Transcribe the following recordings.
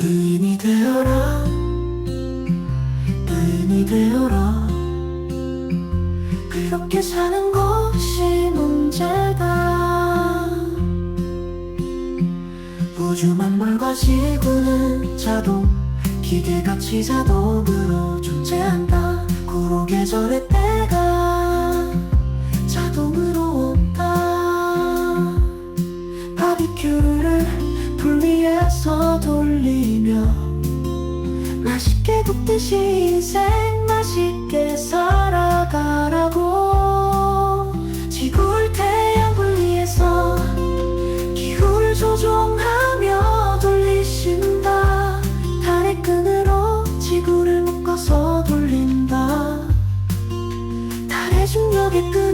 의인이 되어라. 의인이 되어라. 그렇게 사는 것이 문제다. 우주 만물과 지구는 자동 기계같이 자동으로 존재한다 위에서 돌리며 맛있게 굽듯이 인생 맛있게 살아가라고. 지구를 태양불 위에서 기후를 조종하며 돌리신다. 달의 끈으로 지구를 묶어서 돌린다. 달의 중력의 끈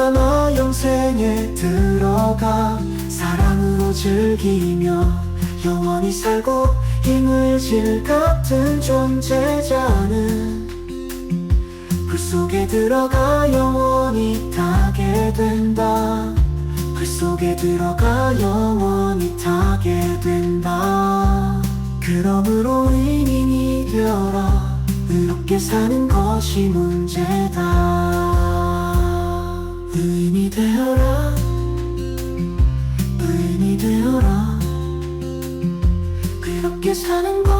나나 영생에 들어가 사랑으로 즐기며 영원히 살고 이물질 같은 존재자는 불 속에 들어가 영원히 타게 된다. 불 속에 들어가 영원히 타게 된다. 그러므로 의인이 되어라. 의롭게 사는 것이 문제다 함께 사는 거.